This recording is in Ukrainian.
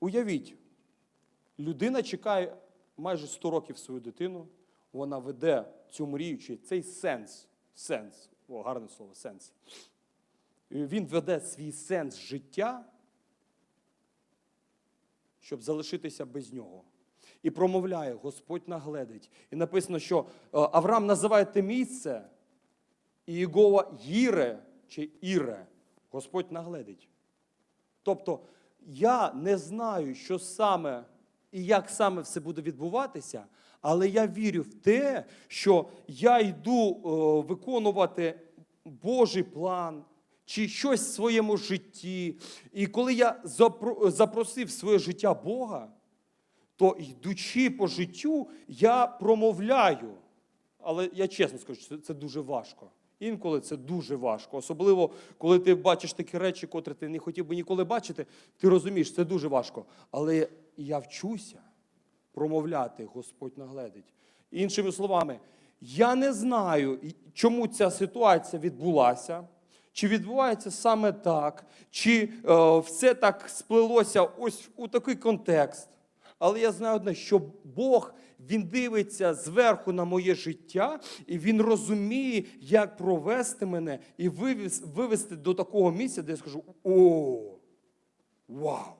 Уявіть, людина чекає майже 100 років свою дитину, вона веде цю мрію, чи цей сенс, сенс, о, гарне слово, сенс. Він веде свій сенс життя, щоб залишитися без нього. І промовляє, Господь нагледить. І написано, що е, Авраам називає те місце, і Єгова Їре чи Іре, Господь нагледить. Тобто я не знаю, що саме і як саме все буде відбуватися, але я вірю в те, що я йду е, виконувати Божий план чи щось в своєму житті. І коли я запросив своє життя Бога, то йдучи по життю, я промовляю. Але я чесно скажу, це, це дуже важко. Інколи це дуже важко. Особливо, коли ти бачиш такі речі, котрі ти не хотів би ніколи бачити, ти розумієш, це дуже важко. Але я вчуся промовляти, Господь нагледить. Іншими словами, я не знаю, чому ця ситуація відбулася, чи відбувається саме так, чи е, все так сплелося ось у такий контекст. Але я знаю одне, що Бог він дивиться зверху на моє життя, і він розуміє, як провести мене і вивести до такого місця, де я скажу: о, вау!